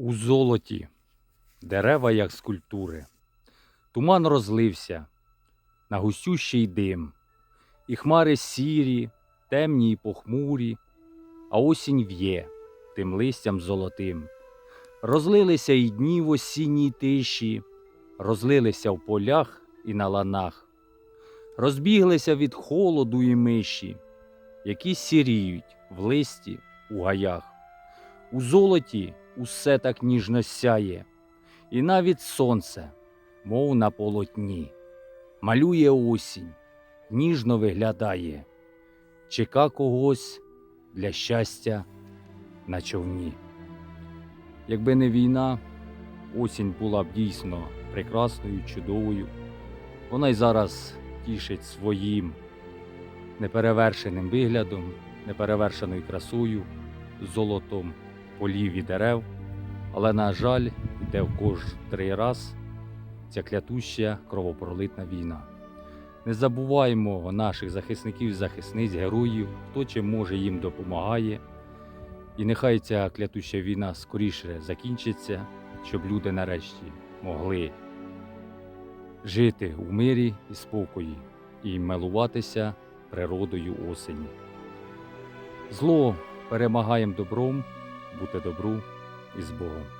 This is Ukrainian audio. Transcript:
У золоті, дерева, як скульптури. Туман розлився на густющий дим, і хмари сірі, темні й похмурі, а осінь в'є тим листям золотим. Розлилися й дні в осінній тиші, розлилися в полях і на ланах, розбіглися від холоду і миші, які сіріють в листі у гаях. У золоті усе так ніжно сяє, і навіть сонце, мов на полотні, малює осінь, ніжно виглядає, чека когось для щастя на човні. Якби не війна, осінь була б дійсно прекрасною, чудовою. Вона й зараз тішить своїм неперевершеним виглядом, неперевершеною красою, золотом полів і дерев, але, на жаль, йде в кожний раз ця клятуща кровопролитна війна. Не забуваємо наших захисників, захисниць, героїв, хто чим може їм допомагає. І нехай ця клятуща війна скоріше закінчиться, щоб люди нарешті могли жити у мирі і спокої і милуватися природою осені. Зло перемагаємо добром, бути добру і з Богом.